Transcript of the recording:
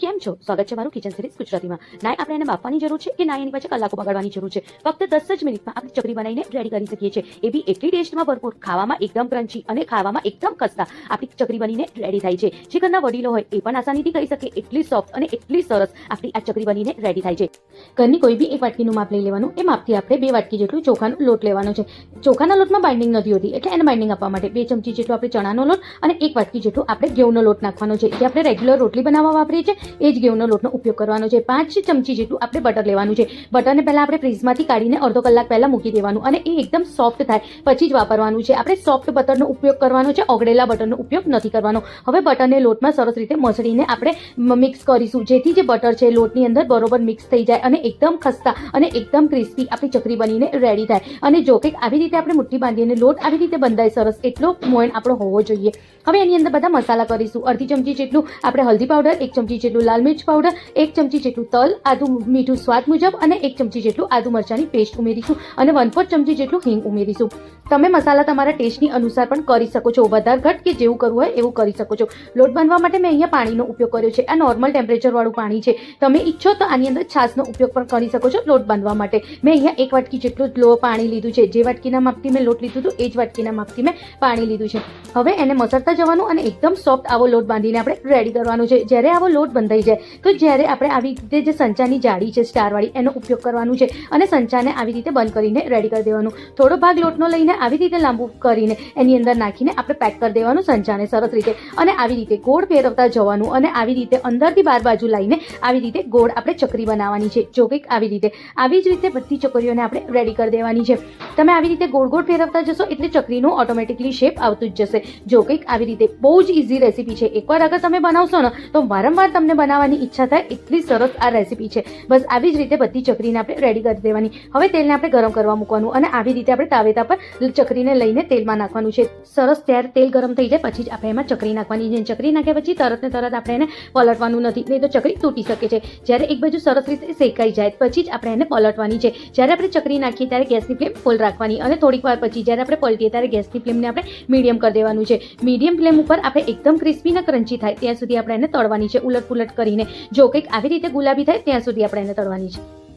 કેમ છો? સ્વાગત છે મારું કિચન સિરીઝ ગુજરાતીમાં. નાય, આપણે એને બાફવાની જરૂર છે કે નાય એની પાછળ કલાકો બગાડવાની જરૂર છે? ફક્ત દસ જ મિનિટમાં આપણે ચકરી બનાવીને રેડી કરી શકીએ છીએ. એ બી એટલી ટેસ્ટમાં ભરપૂર, ખાવામાં એકદમ ક્રન્ચી અને ખાવામાં એકદમ ખસ્તા આપણી ચકરી બનીને રેડી થાય છે. જે ઘરના વડીલો હોય એ પણ આસાનીથી કરી શકે, એટલી સોફ્ટ અને એટલી સરસ આપણી આ ચકરી બનીને રેડી થાય છે. ઘરની કોઈ બી એક વાટકીનું માપ લઈ લેવાનું, એ માપથી આપણે બે વાટકી જેટલું ચોખાનો લોટ લેવાનો છે. ચોખાના લોટમાં બાઇન્ડિંગ નથી હોતી, એટલે એને બાઇન્ડિંગ આપવા માટે બે ચમચી જેટલું આપણે ચણાનો લોટ અને એક વાટકી જેટલું આપણે ઘઉંનો લોટ નાખવાનો છે. જે આપણે રેગ્યુલર રોટલી બનાવવા વાપરીએ છીએ એ જ ઘઉંનો લોટનો ઉપયોગ કરવાનો છે. પાંચ ચમચી જેટલું આપણે બટર લેવાનું છે. બટરને પહેલાં આપણે ફ્રીઝમાંથી કાઢીને અડધો કલાક પહેલાં મૂકી દેવાનું અને એ એકદમ સોફ્ટ થાય. પછી જ વાપરવાનું છે. આપણે સોફ્ટ બટરનો ઉપયોગ કરવાનો છે. ઓગળેલા બટરનો ઉપયોગ નથી કરવાનો. હવે બટરને લોટમાં સરસ રીતે મસળીને આપણે મિક્સ કરીશું. જેથી જે બટર છે લોટની અંદર બરોબર મિક્સ થઈ જાય અને એકદમ ખસ્તા અને એકદમ ક્રિસ્પી આપણી ચકરી બનીને રેડી થાય. અને જો કંઈક આવી રીતે આપણે મુઠ્ઠી બાંધીને લોટ આવી રીતે બંધાય સરસ, એટલો મોયણ આપણો હોવો જોઈએ. હવે એની અંદર બધા મસાલા કરીશું. અડધી ચમચી જેટલું આપણે હલ્દી પાવડર, એક ચમચી જેટલું લાલ મિર્ચ પાવડર એક ચમચી જેટલું તલ, આદુ મીઠું સ્વાદ મુજબ અને એક ચમચી જેટલું આદુ મરચાંની પેસ્ટ ઉમેરીશું અને વન ફોર્થ ચમચી જેટલું હિંગ ઉમેરીશું. તમે મસાલા તમારા ટેસ્ટની અનુસાર પણ કરી શકો છો. વધારે ઘટ કે જેવું કરવું હોય એવું કરી શકો છો. લોટ બાંધવા માટે મેં અહીંયા પાણીનો ઉપયોગ કર્યો છે. આ નોર્મલ ટેમ્પરેચરવાળું પાણી છે. તમે ઈચ્છો તો આની અંદર છાશનો ઉપયોગ પણ કરી શકો છો લોટ બાંધવા માટે. મેં અહીંયા એક વાટકી જેટલું લો પાણી લીધું છે. જે વાટકીના માપથી મેં લોટ લીધું હતું, એ જ વાટકીના માપથી મેં પાણી લીધું છે. હવે એને મસળતા જવાનું અને એકદમ સોફ્ટ આવો લોટ બાંધીને આપણે રેડી કરવાનો છે. જ્યારે આવો લોટ બંધાઈ જાય, તો જ્યારે આપણે આવી રીતે જે સંચાની જાડી છે સ્ટારવાળી એનો ઉપયોગ કરવાનું છે અને સંચાને આવી રીતે બંધ કરીને રેડી કરી દેવાનું. થોડો ભાગ લોટનો લઈને આવી રીતે લાંબુ કરીને એની અંદર નાખીને આપણે પેક કરી દેવાનું સંચાને સરસ રીતે. અને આવી રીતે ગોળ ફેરવતા જવાનું અને આવી રીતે અંદરથી બાર બાજુ લાવીને આવી રીતે ગોળ આપણે ચકરી બનાવવાની છે. જો કંઈક આવી રીતે, આવી જ રીતે બધી ચકરીઓને આપણે રેડી કરી દેવાની છે. તમે આવી રીતે ગોળ ગોળ ફેરવતા જશો એટલે ચકરીનું ઓટોમેટિકલી શેપ આવતું જ જશે. જો કંઈક આવી રીતે બહુ જ ઇઝી રેસીપી છે, એકવાર અગર તમે બનાવશો ને, તો વારંવાર તમને બનાવવાની ઈચ્છા થાય એટલી સરસ આ રેસીપી છે. બસ આવી જ રીતે બધી ચકરીને આપણે રેડી કરી દેવાની. હવે તેલને આપણે ગરમ કરવા મૂકવાનું અને આવી રીતે આપણે તાવેતા પર ચકરીને લઈને તેલમાં નાખવાનું છે. સરસ ત્યારે તેલ ગરમ થઈ જાય પછી જ આપણે એમાં ચકરી નાખવાની છે. ચકરી નાખ્યા પછી તરત ને તરત આપણે એને પલટવાનું નથી, નહીં તો ચકરી તૂટી શકે છે. જ્યારે એક બાજુ સરસ રીતે શેકાઈ જાય, પછી જ આપણે એને પલટવાની છે. જ્યારે આપણે ચકરી નાખીએ ત્યારે ગેસની ફ્લેમ ફૂલ રાખવાની. અને થોડીક વાર પછી જ્યારે આપણે પલટીએ ત્યારે ગેસની ફ્લેમને આપણે મીડિયમ કરી દેવાનું છે. મીડિયમ ફ્લેમ ઉપર આપણે એકદમ ક્રિસ્પી ને ક્રન્ચી થાય ત્યાં સુધી આપણે એને તળવાની છે ઉલટ પુલટ કરીને. જો કંઈક આવી રીતે ગુલાબી થાય ત્યાં સુધી આપણે એને તળવાની છે.